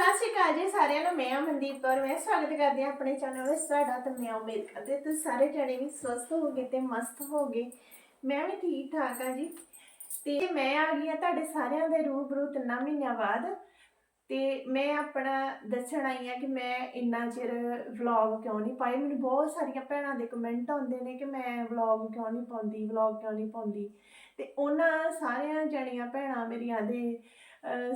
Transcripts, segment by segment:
ਸਤਿ ਸ਼੍ਰੀ ਅਕਾਲ ਜੀ ਸਾਰਿਆਂ ਨੂੰ, ਮੈਂ ਅਮਨਦੀਪ ਕੌਰ, ਮੈਂ ਸਵਾਗਤ ਕਰਦੀ ਹਾਂ ਆਪਣੇ ਚੈਨਲ ਵਿੱਚ। ਤੁਹਾਡਾ ਤੇ ਮੈਂ ਉਮੀਦ ਕਰਦੀ ਤੁਸੀਂ ਸਾਰੇ ਜਣੇ ਵੀ ਸਵਸਥ ਹੋਗੇ ਤੇ ਮਸਤ ਹੋਗੇ ਮੈਂ ਵੀ ਠੀਕ ਠਾਕ ਆ ਜੀ। ਤੇ ਮੈਂ ਆ ਗਈ ਆ ਤੁਹਾਡੇ ਸਾਰਿਆਂ ਦੇ ਰੂਬਰੂ ਤਿੰਨਾਂ ਮਹੀਨਿਆਂ ਬਾਅਦ। ਤੇ ਮੈਂ ਆਪਣਾ ਦੱਸਣ ਆਈ ਆ ਕਿ ਮੈਂ ਇੰਨਾ ਚਿਰ ਵਲੌਗ ਕਿਉਂ ਨਹੀਂ ਪਾਏ। ਮੈਨੂੰ ਬਹੁਤ ਸਾਰੀਆਂ ਭੈਣਾਂ ਦੇ ਕਮੈਂਟ ਆਉਂਦੇ ਨੇ ਕਿ ਮੈਂ ਵਲੌਗ ਕਿਉਂ ਨਹੀਂ ਪਾਉਂਦੀ, ਵਲੌਗ ਕਿਉਂ ਨਹੀਂ ਪਾਉਂਦੀ। ਤੇ ਉਹਨਾਂ ਸਾਰਿਆਂ ਜਣੀਆਂ ਭੈਣਾਂ ਮੇਰੀਆਂ ਦੇ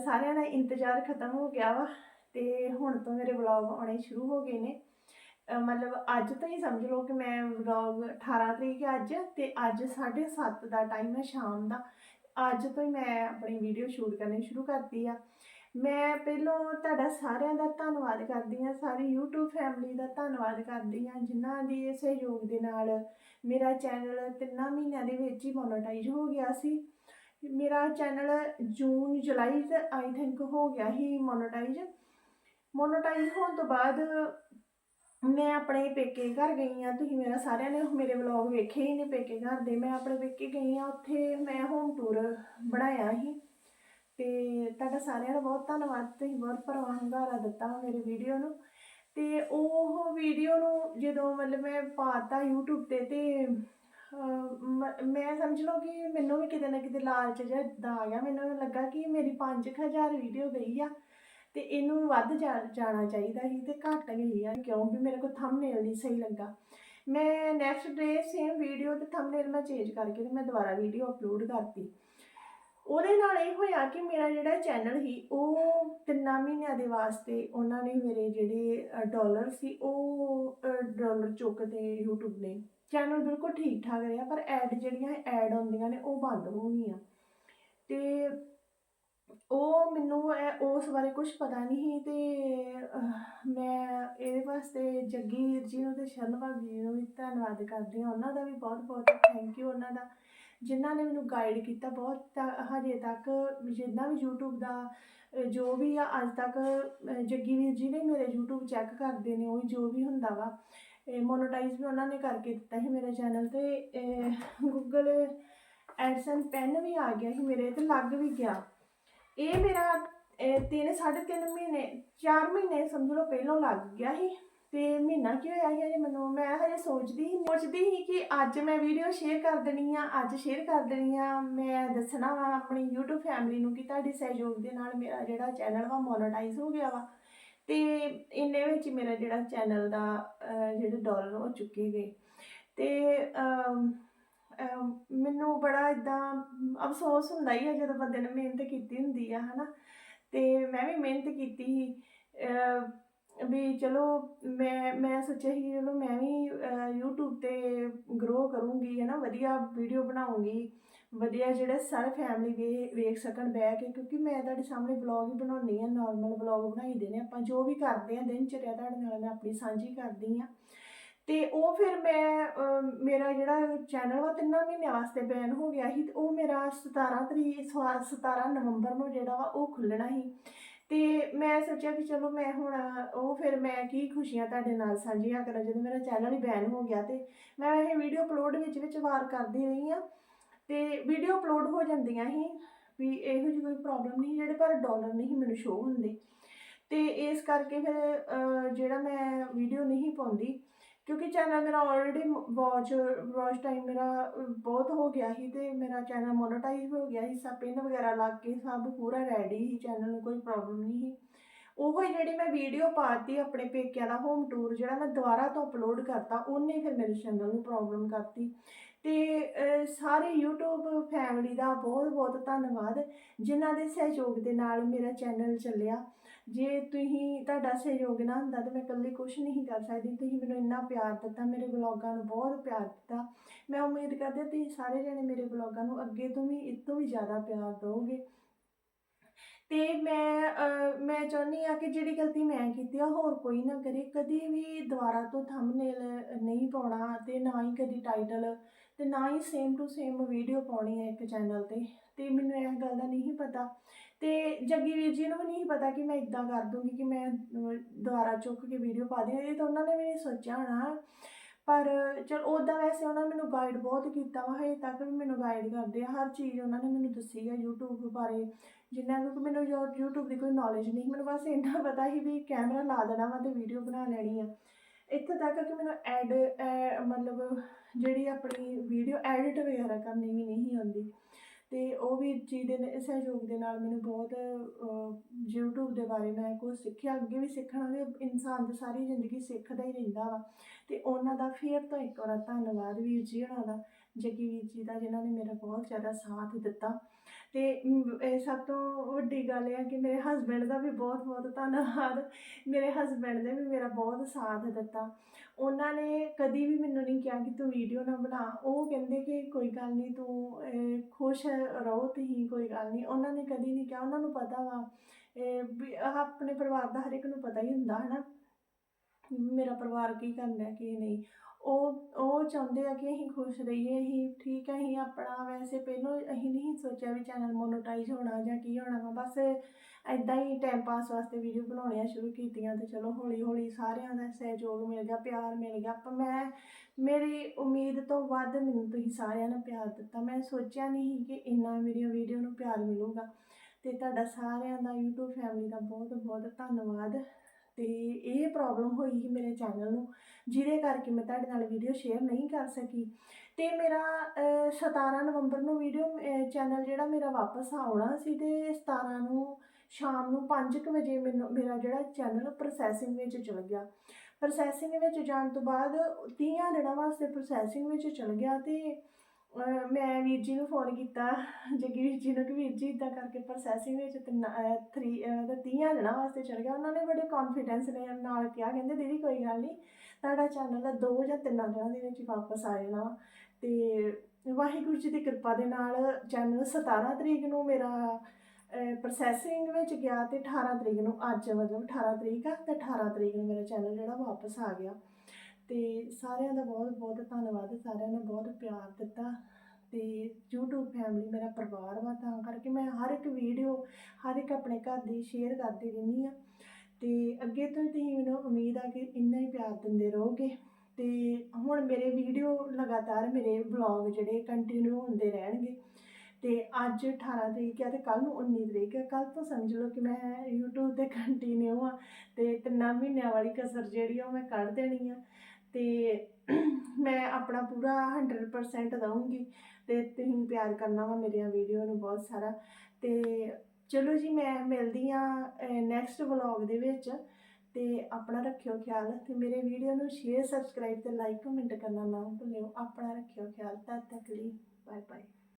ਸਾਰਿਆਂ ਦਾ ਇੰਤਜ਼ਾਰ ਖਤਮ ਹੋ ਗਿਆ ਵਾ ਤੇ ਹੁਣ ਤੋਂ ਮੇਰੇ ਵਲੌਗ ਆਉਣੇ ਸ਼ੁਰੂ ਹੋ ਗਏ ਨੇ। ਮਤਲਬ ਅੱਜ ਤੋਂ ਹੀ ਸਮਝ ਲਓ ਕਿ ਮੈਂ ਵਲੌਗ 18 ਤਰੀਕ ਹੈ ਅੱਜ ਤੇ ਅੱਜ 7:30 ਦਾ ਟਾਈਮ ਹੈ ਸ਼ਾਮ ਦਾ। ਅੱਜ ਤੋਂ ਹੀ ਮੈਂ ਆਪਣੀ ਵੀਡੀਓ ਸ਼ੂਟ ਕਰਨੀ ਸ਼ੁਰੂ ਕਰਤੀ ਆ। ਮੈਂ ਪਹਿਲੋਂ ਤੁਹਾਡਾ ਸਾਰਿਆਂ ਦਾ ਧੰਨਵਾਦ ਕਰਦੀ ਹਾਂ, ਸਾਰੀ YouTube ਫੈਮਿਲੀ ਦਾ ਧੰਨਵਾਦ ਕਰਦੀ ਹਾਂ, ਜਿਨ੍ਹਾਂ ਦੇ ਸਹਿਯੋਗ ਦੇ ਨਾਲ ਮੇਰਾ ਚੈਨਲ ਤਿੰਨਾਂ ਮਹੀਨਿਆਂ ਦੇ ਵਿੱਚ ਹੀ ਮੋਨੇਟਾਈਜ਼ ਹੋ ਗਿਆ ਸੀ। ਮੇਰਾ ਚੈਨਲ ਜੂਨ, ਜੁਲਾਈ ਚ ਆਈ ਥਿੰਕ ਹੋ ਗਿਆ ਹੀ ਮੋਨੇਟਾਈਜ਼ ਮੋਨੇਟਾਈਜ਼ ਹੋਣ ਤੋਂ ਬਾਅਦ ਮੈਂ ਆਪਣੇ ਪੇਕੇ ਘਰ ਗਈ ਆ ਤੁਸੀਂ ਮੇਰਾ ਸਾਰਿਆਂ ਨੇ ਮੇਰੇ ਵਲੌਗ ਵੇਖੇ ਹੀ ਨੇ ਪੇਕੇ ਘਰ ਦੇ। ਮੈਂ ਆਪਣੇ ਪੇਕੇ ਗਈ ਆ ਉੱਥੇ ਮੈਂ ਹੋਮ ਟੂਰ ਬਣਾਇਆ ਸੀ। ਤੇ ਤੁਹਾਡਾ ਸਾਰਿਆਂ ਦਾ ਬਹੁਤ ਧੰਨਵਾਦ, ਤੁਸੀਂ ਬਹੁਤ ਭਰਵਾਂ ਹੁੰਗਾਰਾ ਦਿੱਤਾ ਮੇਰੇ ਵੀਡੀਓ ਨੂੰ। ਤੇ ਉਹ ਵੀਡੀਓ ਨੂੰ ਜਦੋਂ ਮਤਲਬ ਮੈਂ ਪਾਤਾ YouTube ਤੇ ਤੇ, ਅਹ ਮੈਂ ਸਮਝ ਲਓ ਕਿ ਮੈਨੂੰ ਵੀ ਕਿਤੇ ਨਾ ਕਿਤੇ ਲਾਲਚ ਜਿਹਾ ਏਦਾਂ ਆ ਗਿਆ। ਮੈਨੂੰ ਲੱਗਾ ਕਿ ਮੇਰੀ 5000 ਵੀਡੀਓ ਗਈ ਆ ਤੇ ਇਹਨੂੰ ਵੱਧ ਜਾ- ਜਾਣਾ ਚਾਹੀਦਾ ਸੀ ਤੇ ਘੱਟ ਗਈ ਆ। ਕਿਉਂ ਵੀ ਮੇਰੇ ਕੋਲ ਥੰਬਨੇਲ ਨਹੀਂ ਸਹੀ ਲੱਗਾ। ਮੈਂ ਨੈਕਸਟ ਡੇ ਸੇਮ ਵੀਡੀਓ ਤੇ ਥੰਬਨੇਲ ਮੈਂ ਚੇਂਜ ਕਰਕੇ ਤੇ ਮੈਂ ਦੁਬਾਰਾ ਵੀਡੀਓ ਅਪਲੋਡ ਕਰਤੀ। ਉਹਦੇ ਨਾਲ ਇਹ ਹੋਇਆ ਕਿ ਮੇਰਾ ਜਿਹੜਾ ਚੈਨਲ ਸੀ, ਉਹ ਤਿੰਨਾਂ ਮਹੀਨਿਆਂ ਦੇ ਵਾਸਤੇ ਉਹਨਾਂ ਨੇ ਮੇਰੇ ਜਿਹੜੇ ਡਾਲਰ ਸੀ, ਉਹ ਡਾਲਰ ਚੁੱਕਦੇ YouTube ਨੇ। ਚੈਨਲ ਬਿਲਕੁਲ ਠੀਕ ਠਾਕ ਰਿਹਾ, ਪਰ ਐਡ ਜਿਹੜੀਆਂ ਐਡ ਆਉਂਦੀਆਂ ਨੇ, ਉਹ ਬੰਦ ਹੋ ਗਈਆਂ। ਤੇ ਉਹ ਮੈਨੂੰ ਉਸ ਬਾਰੇ ਕੁਝ ਪਤਾ ਨਹੀਂ ਸੀ ਤੇ ਮੈਂ ਇਹਦੇ ਵਾਸਤੇ ਜੱਗੀ ਜੀ ਨੂੰ ਤੇ ਸ਼ਰਨ ਭਾਬੀ ਜੀ ਨੂੰ ਵੀ ਧੰਨਵਾਦ ਕਰਦੀ ਹਾਂ। ਉਹਨਾਂ ਦਾ ਵੀ ਬਹੁਤ ਬਹੁਤ ਥੈਂਕ ਯੂ ਉਹਨਾਂ ਦਾ। ਜਿਨ੍ਹਾਂ ਨੇ ਮੈਨੂੰ ਗਾਈਡ ਕੀਤਾ ਬਹੁਤ ਹਜੇ ਤੱਕ ਜਿੰਨਾ ਵੀ YouTube ਦਾ ਜੋ ਵੀ ਆ ਅੱਜ ਤੱਕ ਅਹ, ਜੱਗੀ ਵੀਰ ਜੀ ਨੇ ਮੇਰੇ YouTube ਚੈੱਕ ਕਰਦੇ ਨੇ ਉਹ ਜੋ ਵੀ ਹੁੰਦਾ ਵਾ ਮੋਨੋਟਾਈਜ਼ ਵੀ ਉਹਨਾਂ ਨੇ ਕਰਕੇ ਦਿੱਤਾ ਸੀ ਮੇਰੇ ਚੈਨਲ ਤੇ ਗੂਗਲ ਐਡਸਨ ਪੈਨ ਵੀ ਆ ਗਿਆ ਸੀ ਮੇਰੇ ਤੇ ਲੱਗ ਵੀ ਗਿਆ। ਇਹ ਮੇਰਾ ਇਹ ਤਿੰਨ ਸਾਢੇ ਤਿੰਨ ਮਹੀਨੇ 4 ਮਹੀਨੇ ਸਮਝ ਲਓ ਪਹਿਲਾਂ ਲੱਗ ਗਿਆ ਸੀ। ਤੇ ਮਹੀਨਾ ਕੀ ਹੋਇਆ ਸੀ ਹਜੇ ਮੈਨੂੰ? ਮੈਂ ਹਜੇ ਸੋਚਦੀ ਸੀ ਸੋਚਦੀ ਸੀ ਕਿ ਅੱਜ ਮੈਂ ਵੀਡੀਓ ਸ਼ੇਅਰ ਕਰ ਦੇਣੀ ਆ, ਅੱਜ ਸ਼ੇਅਰ ਕਰ ਦੇਣੀ ਆ। ਮੈਂ ਦੱਸਣਾ ਵਾ ਆਪਣੀ YouTube ਫੈਮਿਲੀ ਨੂੰ ਕਿ ਤੁਹਾਡੇ ਸਹਿਯੋਗ ਦੇ ਨਾਲ ਮੇਰਾ ਜਿਹੜਾ ਚੈਨਲ ਵਾ ਮੋਨੇਟਾਈਜ਼ ਹੋ ਗਿਆ ਵਾ। ਤੇ ਇੰਨੇ ਵਿੱਚ ਮੇਰਾ ਜਿਹੜਾ ਚੈਨਲ ਦਾ ਜਿਹੜੇ ਡਾਲਰ ਉਹ ਚੁੱਕੇ ਗਏ। ਤੇ ਮੈਨੂੰ ਬੜਾ ਇਦਾਂ ਅਫਸੋਸ ਹੁੰਦਾ ਹੀ ਆ ਜਦੋਂ ਬੰਦੇ ਨੇ ਮਿਹਨਤ ਕੀਤੀ ਹੁੰਦੀ ਆ, ਹਨਾ। ਤੇ ਮੈਂ ਵੀ ਮਿਹਨਤ ਕੀਤੀ ਸੀ। ਵੀ ਚਲੋ ਮੈਂ ਮੈਂ ਸੋਚਿਆ ਸੀ ਚਲੋ ਮੈਂ ਵੀ ਅਹ, YouTube ਤੇ ਗਰੋ ਕਰੂੰਗੀ ਹੈ ਨਾ ਵਧੀਆ ਵੀਡੀਓ ਬਣਾਉਂਗੀ ਵਧੀਆ ਜਿਹੜੇ ਸਾਰੇ ਫੈਮਿਲੀ ਵੇ ਵੇਖ ਸਕਣ ਬਹਿ ਕੇ ਕਿਉਂਕਿ ਮੈਂ ਤੁਹਾਡੇ ਸਾਹਮਣੇ ਵਲੌਗ ਹੀ ਬਣਾਉਣੀ ਆ ਨਾਰਮਲ ਵਲੌਗ ਬਣਾਈਦੇ ਨੇ ਆਪਾਂ ਜੋ ਵੀ ਕਰਦੇ ਆ ਦਿਨ ਚਰਿਆ ਤੁਹਾਡੇ ਨਾਲ ਮੈਂ ਆਪਣੀ ਸਾਂਝੀ ਕਰਦੀ ਆ ਤੇ ਉਹ ਫਿਰ ਮੈਂ ਅਹ, ਮੇਰਾ ਜਿਹੜਾ ਚੈਨਲ ਵਾ ਤਿੰਨਾਂ ਮਹੀਨਿਆਂ ਵਾਸਤੇ ਬੈਨ ਹੋ ਗਿਆ ਸੀ ਤੇ ਉਹ ਮੇਰਾ 17 ਤਰੀਕ ਸਵਾ- 17 ਨਵੰਬਰ ਨੂੰ ਜਿਹੜਾ ਵਾ ਉਹ ਖੁੱਲਣਾ ਸੀ। ਤੇ ਮੈਂ ਸੋਚਿਆ ਕਿ ਚਲੋ ਮੈਂ ਹੁਣ ਉਹ ਫਿਰ ਮੈਂ ਕੀ ਖੁਸ਼ੀਆਂ ਤੁਹਾਡੇ ਨਾਲ ਸਾਂਝੀਆਂ ਕਰਾਂ, ਜਦੋਂ ਮੇਰਾ ਚੈਨਲ ਹੀ ਬੈਨ ਹੋ ਗਿਆ ਤੇ ਮੈਂ ਇਹ ਵੀਡੀਓ ਅਪਲੋਡ ਵਿੱਚ ਵਿੱਚ ਵਾਰ ਕਰਦੀ ਰਹੀ ਆ ਤੇ ਵੀਡੀਓ ਅਪਲੋਡ ਹੋ ਜਾਂਦੀਆਂ ਹੀ ਵੀ ਇਹੋ ਜਿਹੀ ਕੋਈ ਪ੍ਰੋਬਲਮ ਨਹੀਂ ਜਿਹੜੇ ਪਰ ਡਾਲਰ ਨਹੀਂ ਮੈਨੂੰ ਸ਼ੋ ਹੁੰਦੇ। ਤੇ ਇਸ ਕਰਕੇ ਫਿਰ ਜਿਹੜਾ ਮੈਂ ਵੀਡੀਓ ਨਹੀਂ ਪਾਉਂਦੀ ਕਿਉਂਕਿ ਚੈਨਲ ਮੇਰਾ ਆਲਰੇਡੀ ਵਾਚ ਵਾਚ ਟਾਈਮ ਮੇਰਾ ਬਹੁਤ ਹੋ ਗਿਆ ਸੀ ਤੇ ਮੇਰਾ ਚੈਨਲ ਮੋਨੇਟਾਈਜ਼ ਹੋ ਗਿਆ ਸੀ, ਸਭ ਪਿੰਨ ਵਗੈਰਾ ਲੱਗ ਕੇ ਸਭ ਪੂਰਾ ਰੈਡੀ ਸੀ, ਚੈਨਲ ਨੂੰ ਕੋਈ ਪ੍ਰੋਬਲਮ ਨਹੀਂ ਸੀ। ਉਹ ਹੀ ਜਿਹੜੀ ਮੈਂ ਵੀਡੀਓ ਪਾਤੀ ਆਪਣੇ ਪੇਕਿਆਂ ਦਾ ਹੋਮ ਟੂਰ ਜਿਹੜਾ ਮੈਂ ਦੁਬਾਰਾ ਤੋਂ ਅਪਲੋਡ ਕਰਤਾ, ਉਹਨੇ ਫਿਰ ਮੇਰੇ ਚੈਨਲ ਨੂੰ ਪ੍ਰੋਬਲਮ ਕਰਤੀ। ਤੇ ਸਾਰੇ YouTube ਫੈਮਿਲੀ ਦਾ ਬਹੁਤ ਬਹੁਤ ਧੰਨਵਾਦ, ਜਿਨ੍ਹਾਂ ਦੇ ਸਹਿਯੋਗ ਦੇ ਨਾਲ ਮੇਰਾ ਚੈਨਲ ਚੱਲਿਆ। ਜੇ ਤੁਸੀਂ, ਤੁਹਾਡਾ ਸਹਿਯੋਗ ਨਾ ਹੁੰਦਾ ਤਾਂ ਮੈਂ ਇਕੱਲੀ ਕੁਝ ਨਹੀਂ ਕਰ ਸਕਦੀ। ਤੁਸੀਂ ਮੈਨੂੰ ਇੰਨਾ ਪਿਆਰ ਦਿੱਤਾ, ਮੇਰੇ ਵਲੌਗਾਂ ਨੂੰ ਬਹੁਤ ਪਿਆਰ ਦਿੱਤਾ। ਮੈਂ ਉਮੀਦ ਕਰਦੀ ਹਾਂ ਤੁਸੀਂ ਸਾਰੇ ਜਣੇ ਮੇਰੇ ਵਲੌਗਾਂ ਨੂੰ ਅੱਗੇ ਤੋਂ ਵੀ, ਇਸ ਤੋਂ ਵੀ ਜ਼ਿਆਦਾ ਪਿਆਰ ਦਿਓਗੇ ਤੇ ਮੈਂ ਮੈਂ ਚਾਹੁੰਦੀ ਆ ਕਿ ਜਿਹੜੀ ਗਲਤੀ ਮੈਂ ਕੀਤੀ ਆ, ਹੋਰ ਕੋਈ ਨਾ ਕਰੇ। ਕਦੇ ਵੀ ਦੁਬਾਰਾ ਤੋਂ ਥੰਬਨੇਲ ਨਹੀਂ ਪਾਉਣਾ ਤੇ ਨਾ ਹੀ ਕਦੀ ਟਾਈਟਲ ਤੇ ਨਾ ਹੀ ਸੇਮ ਟੂ ਸੇਮ ਵੀਡੀਓ ਪਾਉਣੀ ਹੈ ਇੱਕ ਚੈਨਲ ਤੇ। ਤੇ ਮੈਨੂੰ ਇਹ ਗੱਲ ਦਾ ਨਹੀਂ ਪਤਾ। ਤੇ ਜੱਗੀ ਵੀਰ ਜੀ ਨੂੰ ਵੀ ਨਹੀਂ ਪਤਾ ਕਿ ਮੈਂ ਇਦਾਂ ਕਰ ਦੂੰਗੀ ਕਿ ਮੈਂ ਦੁਬਾਰਾ ਚੁੱਕ ਕੇ ਵੀਡੀਓ ਪਾ ਦਿਆਂ। ਇਹ ਤਾਂ ਉਹਨਾਂ ਨੇ ਵੀ ਨਹੀਂ ਸੋਚਿਆ ਹੋਣਾ। ਪਰ ਚਲ ਉਦਾਂ ਵੈਸੇ ਉਹਨਾਂ ਮੈਨੂੰ ਗਾਈਡ ਬਹੁਤ ਕੀਤਾ ਵਾ। ਹਜੇ ਤੱਕ ਵੀ ਮੈਨੂੰ ਗਾਈਡ ਕਰਦੇ ਆ। ਹਰ ਚੀਜ਼ ਉਹਨਾਂ ਨੇ ਮੈਨੂੰ ਦੱਸੀ ਆ YouTube ਬਾਰੇ। ਜਿੰਨਾ ਕੁ ਮੈਨੂੰ ਯੂ- YouTube ਦੀ ਕੋਈ ਨੌਲੇਜ ਨਹੀਂ ਮੈਨੂੰ ਬਸ ਇੰਨਾ ਪਤਾ ਹੀ ਵੀ ਕੈਮਰਾ ਲਾ ਦੇਣਾ ਵਾ ਤੇ ਵੀਡੀਓ ਬਣਾ ਲੈਣੀ ਆ। ਇੱਥੋਂ ਤੱਕ ਕਿ ਮੈਨੂੰ ਐਡ ਮਤਲਬ ਜਿਹੜੀ ਆਪਣੀ ਵੀਡੀਓ ਐਡਿਟ ਵਗੈਰਾ ਕਰਨੀ ਵੀ ਨਹੀਂ ਆਉਂਦੀ। ਤੇ ਉਹ ਵੀ ਚੀਜ਼ ਦੇ ਸਹਿਯੋਗ ਦੇ ਨਾਲ ਮੈਨੂੰ ਬਹੁਤ ਅਹ, YouTube ਦੇ ਬਾਰੇ ਮੈਂ ਕੁਝ ਸਿੱਖਿਆ ਅੱਗੇ ਵੀ ਸਿੱਖਣਾ ਵੀ ਇਨਸਾਨ ਦੀ ਸਾਰੀ ਜ਼ਿੰਦਗੀ ਸਿੱਖਦਾ ਹੀ ਰਹਿੰਦਾ ਵਾ। ਤੇ ਉਹਨਾਂ ਦਾ ਫੇਰ ਤੋਂ ਇੱਕ ਵਾਰ ਧੰਨਵਾਦ ਵੀਰ ਜੀ ਉਹਨਾਂ ਦਾ। ਜੱਗੀ ਵੀਰ ਜੀ ਦਾ, ਜਿਨ੍ਹਾਂ ਨੇ ਮੇਰਾ ਬਹੁਤ ਜ਼ਿਆਦਾ ਸਾਥ ਦਿੱਤਾ। ਤੇ ਇਹ ਸਭ ਤੋਂ ਵੱਡੀ ਗੱਲ ਇਹ ਹੈ ਕਿ ਮੇਰੇ ਹਸਬੈਂਡ ਦਾ ਵੀ ਬਹੁਤ ਬਹੁਤ ਧੰਨਵਾਦ। ਮੇਰੇ ਹਸਬੈਂਡ ਨੇ ਵੀ ਮੇਰਾ ਬਹੁਤ ਸਾਥ ਦਿੱਤਾ। ਉਹਨਾਂ ਨੇ ਕਦੀ ਵੀ ਮੈਨੂੰ ਨਹੀਂ ਕਿਹਾ ਕਿ ਤੂੰ ਵੀਡੀਓ ਨਾ ਬਣਾ। ਉਹ ਕਹਿੰਦੇ ਕਿ ਕੋਈ ਗੱਲ ਨਹੀਂ, ਤੂੰ ਖੁਸ਼ ਰਹੋ ਤੁਸੀਂ, ਕੋਈ ਗੱਲ ਨਹੀਂ। ਉਹਨਾਂ ਨੇ ਕਦੀ ਨਹੀਂ ਕਿਹਾ। ਉਹਨਾਂ ਨੂੰ ਪਤਾ ਵਾ ਆਪਣੇ ਪਰਿਵਾਰ ਦਾ ਹਰ ਇੱਕ ਨੂੰ ਪਤਾ ਹੀ ਹੁੰਦਾ ਹੈ ਨਾ ਮੇਰਾ ਪਰਿਵਾਰ ਕੀ ਕਰਦਾ, ਕੀ ਨਹੀਂ। ਉਹ ਉਹ ਚਾਹੁੰਦੇ ਆ ਕਿ ਅਸੀਂ ਖੁਸ਼ ਰਹੀਏ, ਅਸੀਂ ਠੀਕ ਹੈ ਅਸੀਂ ਆਪਣਾ ਵੈਸੇ ਪਹਿਲਾਂ ਅਸੀਂ ਨਹੀਂ ਸੋਚਿਆ ਵੀ ਚੈਨਲ ਮੋਨੋਟਾਈਜ਼ ਹੋਣਾ ਜਾਂ ਕੀ ਹੋਣਾ ਵਾ, ਬਸ ਐਦਾਂ ਹੀ ਟਾਈਮ ਪਾਸ ਵਾਸਤੇ ਵੀਡੀਓ ਬਣਾਉਣੀਆਂ ਸ਼ੁਰੂ ਕੀਤੀਆਂ ਤੇ ਚਲੋ ਹੌਲੀ ਹੌਲੀ ਸਾਰਿਆਂ ਦਾ ਸਹਿਯੋਗ ਮਿਲ ਗਿਆ, ਪਿਆਰ ਮਿਲ ਗਿਆ। ਪਰ ਮੈਂ, ਮੇਰੀ ਉਮੀਦ ਤੋਂ ਵੱਧ ਮੈਨੂੰ ਤੁਸੀਂ ਸਾਰਿਆਂ ਨੇ ਪਿਆਰ ਦਿੱਤਾ। ਮੈਂ ਸੋਚਿਆ ਨਹੀਂ ਸੀ ਕਿ ਇੰਨਾ ਮੇਰੀਆਂ ਵੀਡੀਓ ਨੂੰ ਪਿਆਰ ਮਿਲੂਗਾ। ਤੇ ਤੁਹਾਡਾ ਸਾਰਿਆਂ ਦਾ YouTube ਫੈਮਿਲੀ ਦਾ ਬਹੁਤ ਬਹੁਤ ਧੰਨਵਾਦ। ਤੇ ਇਹ ਪ੍ਰੋਬਲਮ ਹੋਈ ਸੀ ਮੇਰੇ ਚੈਨਲ ਨੂੰ ਜਿਹਦੇ ਕਰਕੇ ਮੈਂ ਤੁਹਾਡੇ ਨਾਲ ਵੀਡੀਓ ਸ਼ੇਅਰ ਨਹੀਂ ਕਰ ਸਕੀ। ਤੇ ਮੇਰਾ ਅਹ, 17 ਨਵੰਬਰ ਨੂੰ ਵੀਡੀਓ ਚੈਨਲ ਜਿਹੜਾ ਮੇਰਾ ਵਾਪਸ ਆਉਣਾ ਸੀ ਤੇ 17 ਨੂੰ ਸ਼ਾਮ ਨੂੰ 5:00 ਵਜੇ ਮੈਨੂੰ ਮੇਰਾ ਜਿਹੜਾ ਚੈਨਲ ਪ੍ਰੋਸੈਸਿੰਗ ਵਿੱਚ ਚਲ ਗਿਆ। ਪ੍ਰੋਸੈਸਿੰਗ ਵਿੱਚ ਜਾਣ ਤੋਂ ਬਾਅਦ 30 ਦਿਨਾਂ ਵਾਸਤੇ ਪ੍ਰੋਸੈਸਿੰਗ ਵਿੱਚ ਚਲ ਗਿਆ ਤੇ ਅਹ, ਮੈਂ ਵੀਰ ਜੀ ਨੂੰ ਫੋਨ ਕੀਤਾ ਜੱਗੀ ਵੀਰ ਜੀ ਨੂੰ ਕਿ ਵੀਰ ਜੀ ਇਦਾਂ ਕਰਕੇ ਪ੍ਰੋਸੈਸਿੰਗ ਵਿੱਚ 3 ਤੇ 30 ਦਿਨਾਂ ਵਾਸਤੇ ਚਲ ਗਿਆ। ਉਹਨਾਂ ਨੇ ਬੜੇ ਕੌਨਫੀਡੈਂਸ ਨੇ ਨਾਲ ਕਿਹਾ ਕਹਿੰਦੇ ਦੀਦੀ ਕੋਈ ਗੱਲ ਨਹੀਂ ਤੁਹਾਡਾ ਚੈਨਲ ਦੋ ਜਾਂ ਤਿੰਨਾਂ ਦਿਨਾਂ ਦੇ ਵਿੱਚ ਵਾਪਸ ਆ ਜਾਣਾ ਵਾ। ਤੇ ਵਾਹਿਗੁਰੂ ਜੀ ਦੀ ਕਿਰਪਾ ਦੇ ਨਾਲ ਚੈਨਲ 17 ਤਰੀਕ ਨੂੰ ਮੇਰਾ ਪ੍ਰੋਸੈਸਿੰਗ ਵਿੱਚ ਗਿਆ ਤੇ 18 ਤਰੀਕ ਨੂੰ ਅੱਜ ਮਤਲਬ 18 ਤਰੀਕ ਆ ਤੇ 18 ਤਰੀਕ ਨੂੰ ਮੇਰਾ ਚੈਨਲ ਜਿਹੜਾ ਵਾਪਸ ਆ ਗਿਆ। ਤੇ ਸਾਰਿਆਂ ਦਾ ਬਹੁਤ ਬਹੁਤ ਧੰਨਵਾਦ। ਸਾਰਿਆਂ ਨੇ ਬਹੁਤ ਪਿਆਰ ਦਿੱਤਾ ਤੇ YouTube ਫੈਮਿਲੀ ਮੇਰਾ ਪਰਿਵਾਰ ਵਾ, ਤਾਂ ਕਰਕੇ ਮੈਂ ਹਰ ਇੱਕ ਵੀਡੀਓ ਹਰ ਇੱਕ ਆਪਣੇ ਘਰ ਦੀ ਸ਼ੇਅਰ ਕਰਦੀ ਰਹਿੰਦੀ ਆ ਤੇ ਅੱਗੇ ਤੋਂ ਤੁਸੀਂ ਮੈਨੂੰ ਉਮੀਦ ਆ ਕਿ ਇੰਨਾ ਹੀ ਪਿਆਰ ਦਿੰਦੇ ਰਹੋਗੇ। ਤੇ ਹੁਣ ਮੇਰੇ ਵੀਡੀਓ ਲਗਾਤਾਰ ਮੇਰੇ ਵਲੌਗ ਜਿਹੜੇ ਕੰਟੀਨਿਊ ਹੁੰਦੇ ਰਹਿਣਗੇ। ਤੇ ਅੱਜ 18 ਤਰੀਕ ਹੈ ਤੇ ਕੱਲ ਨੂੰ 19 ਤਰੀਕ ਹੈ ਕੱਲ ਤੋਂ ਸਮਝ ਲਓ ਕਿ ਮੈਂ YouTube ਤੇ ਕੰਟੀਨਿਊ ਆ ਤੇ ਤਿੰਨਾਂ ਮਹੀਨਿਆਂ ਵਾਲੀ ਕਸਰ ਜਿਹੜੀ ਆ ਉਹ ਮੈਂ ਕੱਢ ਦੇਣੀ ਆ। ਤੇ ਮੈਂ ਆਪਣਾ ਪੂਰਾ 100% ਦਊਂਗੀ ਤੇ ਤੁਸੀਂ ਪਿਆਰ ਕਰਨਾ ਵਾ ਮੇਰੀਆਂ ਵੀਡੀਓ ਨੂੰ ਬਹੁਤ ਸਾਰਾ। ਤੇ ਚਲੋ ਜੀ, ਮੈਂ ਮਿਲਦੀ ਆ ਨੈਕਸਟ ਵਲੌਗ ਦੇ ਵਿੱਚ। ਤੇ ਆਪਣਾ ਰੱਖਿਓ ਖਿਆਲ ਤੇ ਮੇਰੇ ਵੀਡੀਓ ਨੂੰ ਸ਼ੇਅਰ ਸਬਸਕ੍ਰਾਈਬ ਤੇ ਲਾਈਕ ਕਮੈਂਟ ਕਰਨਾ ਨਾ ਭੁੱਲਿਓ। ਆਪਣਾ ਰੱਖਿਓ ਖਿਆਲ। ਤਦ ਤੱਕ ਲਈ ਬਾਏ ਬਾਏ